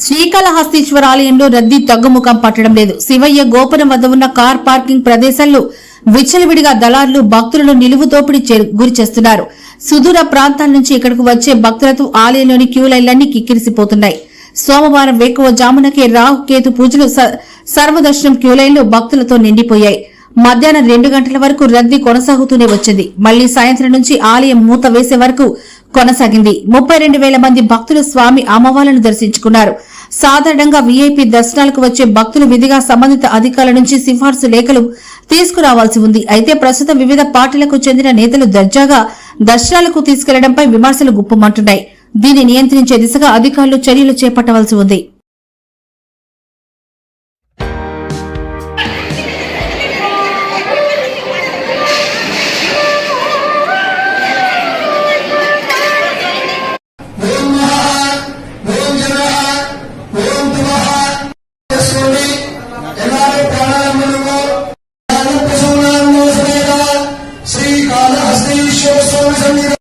శ్రీకాళహస్తీశ్వర ఆలయంలో రద్దీ తగ్గుముఖం పట్టడం లేదు. శివయ్య గోపురం వద్ద ఉన్న కార్ పార్కింగ్ ప్రదేశంలో విచ్చలవిడిగా దళారులు భక్తులను నిలువు దోపిడీ చే- గురి చేస్తున్నారు. సుదూర ప్రాంతాల నుంచి ఇక్కడకు వచ్చే భక్తులతో ఆలయంలోని క్యూ లైన్లన్నీ కిక్కిరిసిపోతున్నాయి. సోమవారం వేకువ జామునకే రాహు కేతు పూజలు సర్వదర్శనం క్యూ లైన్లు భక్తులతో నిండిపోయాయి. మధ్యాహ్నం రెండు గంటల వరకు రద్దీ కొనసాగుతూనే వచ్చింది. మళ్ళీ సాయంత్రం నుంచి ఆలయం మూత వేసే వరకు కొనసాగింది. ముప్పై రెండు వేల మంది భక్తులు స్వామి అమ్మవార్లను దర్శించుకున్నారు. సాధారణంగా వీఐపీ దర్శనాలకు వచ్చే భక్తులు విధిగా సంబంధిత అధికారుల నుంచి సిఫార్సు లేఖలు తీసుకురావాల్సి ఉంది. అయితే ప్రస్తుతం వివిధ పార్టీలకు చెందిన నేతలు దర్జాగా దర్శనాలకు తీసుకెళ్ళడంపై విమర్శలు గుప్పమంటున్నాయి. దీన్ని నియంత్రించే దిశగా అధికారులు చర్యలు చేపట్టవలసి ఉంది. శ్రీ కాళహస్తి ఈశ్వర స్వామి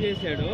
చేశాడు.